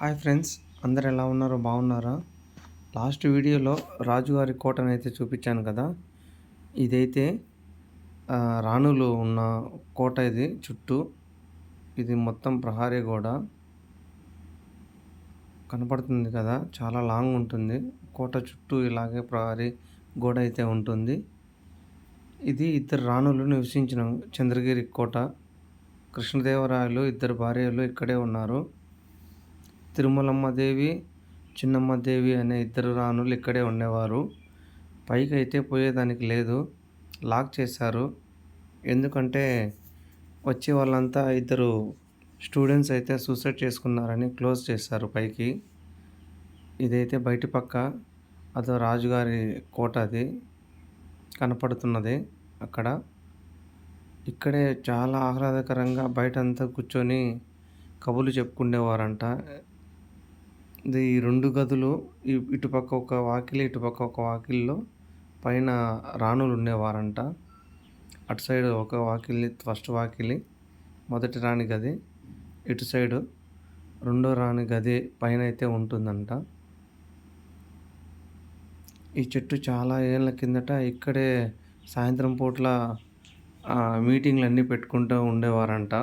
Hi friends అందరు ఎలా ఉన్నారో బాగున్నారా? లాస్ట్ వీడియోలో రాజుగారి కోటను అయితే చూపించాను కదా. ఇదైతే రాణులు ఉన్న కోట ఇది చుట్టూ. ఇది మొత్తం ప్రహారీ గోడ. కనపడుతుంది కదా చాలా లాంగ్ ఉంటుంది. కోట చుట్టూ ఇలాగే ప్రహారీ గోడ అయితే ఉంటుంది. ఇది ఇద్దరు రాణులు నివసించిన చంద్రగిరి కోట. కృష్ణదేవరాయలు ఇద్దరు భార్యలు ఇక్కడే ఉన్నారు. తిరుమలమ్మ దేవి అనే ఇద్దరు రాణులు ఇక్కడే ఉండేవారు. పైకి అయితే పోయేదానికి లేదు. లాక్ చేశారు. ఎందుకంటే వచ్చే వాళ్ళంతా ఇద్దరు స్టూడెంట్స్ అయితే సూసైడ్ చేసుకున్నారని క్లోజ్ చేశారు పైకి. ఇదైతే బయటి పక్క అదో రాజుగారి కోట అది కనపడుతున్నది అక్కడ. ఇక్కడే చాలా ఆహ్లాదకరంగా బయట అంతా కూర్చొని కబుర్లు చెప్పుకునేవారంట ఇది ఈ రెండు గదులు ఇటుపక్క ఒక వాకిలి ఇటుపక్క ఒక వాకిలిలో పైన రాణులు ఉండేవారంట. అటు సైడ్ ఒక వాకిలి ఫస్ట్ వాకిలి మొదటి రాణి గది ఇటు సైడు రెండో రాణి గది పైన అయితే ఉంటుందంట. ఈ చెట్టు చాలా ఏళ్ళ కిందట ఇక్కడే సాయంత్రం పూట్ల మీటింగ్లు అన్నీ పెట్టుకుంటూ ఉండేవారంట.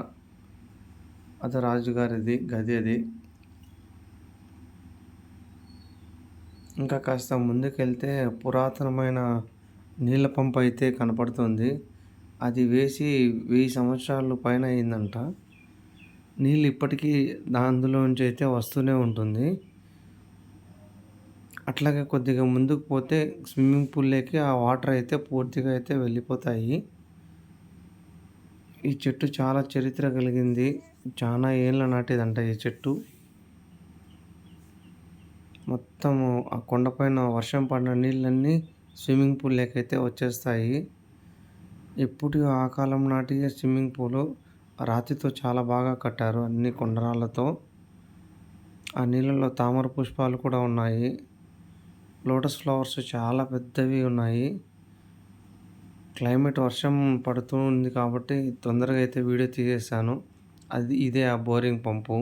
అది రాజుగారిది గది అది. ఇంకా కాస్త ముందుకెళ్తే పురాతనమైన నీళ్ళ పంప్ అయితే కనపడుతుంది. అది వేసి వెయ్యి సంవత్సరాలు పైన అయిందంట. నీళ్ళు ఇప్పటికీ అందులోంచి అయితే వస్తూనే ఉంటుంది. అట్లాగే కొద్దిగా ముందుకు పోతే స్విమ్మింగ్ పూల్లోకి ఆ వాటర్ అయితే పూర్తిగా అయితే వెళ్ళిపోతాయి. ఈ చెట్టు చాలా చరిత్ర కలిగింది. చాలా ఏళ్ళ నాటిదంట ఈ చెట్టు. మొత్తము ఆ కొండపైన వర్షం పడిన నీళ్ళన్నీ స్విమ్మింగ్ పూల్ లేకైతే వచ్చేస్తాయి. ఇప్పుడు ఆ కాలం నాటి స్విమ్మింగ్ పూలు రాతితో చాలా బాగా కట్టారు అన్ని కొండరాళ్ళతో ఆ నీళ్ళలో తామర పుష్పాలు కూడా ఉన్నాయి. లోటస్ ఫ్లవర్స్ చాలా పెద్దవి ఉన్నాయి. క్లైమేట్ వర్షం పడుతూ ఉంది కాబట్టి తొందరగా అయితే వీడియో తీసేసాను అది ఇదే ఆ బోరింగ్ పంపు.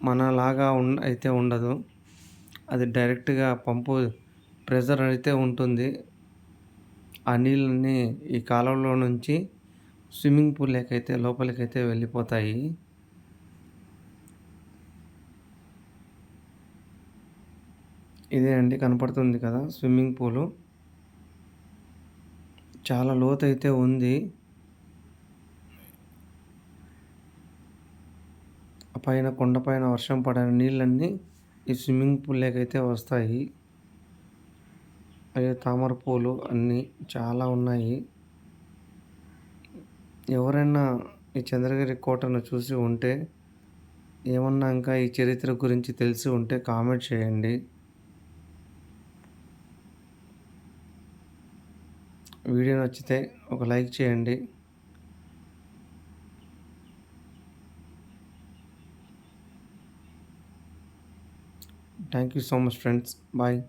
మనలాగా ఉన్ అయితే ఉండదు. అది డైరెక్ట్గా పంపు ప్రెజర్ అయితే ఉంటుంది. ఆ నీళ్ళని ఈ కాలంలో నుంచి స్విమ్మింగ్ పూల్లోకైతే లోపలికైతే వెళ్ళిపోతాయి. ఇదే అండి కనపడుతుంది కదా స్విమ్మింగ్ పూలు. చాలా లోతైతే ఉంది. పైన కొండపైన వర్షం పడిన నీళ్ళన్నీ ఈ స్విమ్మింగ్ పూల్లోకైతే అయితే వస్తాయి. అదే తామర పూలు అన్నీ చాలా ఉన్నాయి. ఎవరైనా ఈ చంద్రగిరి కోటను చూసి ఉంటే ఏమన్నా ఇంకా ఈ చరిత్ర గురించి తెలిసి ఉంటే కామెంట్ చేయండి. వీడియో నచ్చితే ఒక లైక్ చేయండి. Thank you so much, friends. Bye.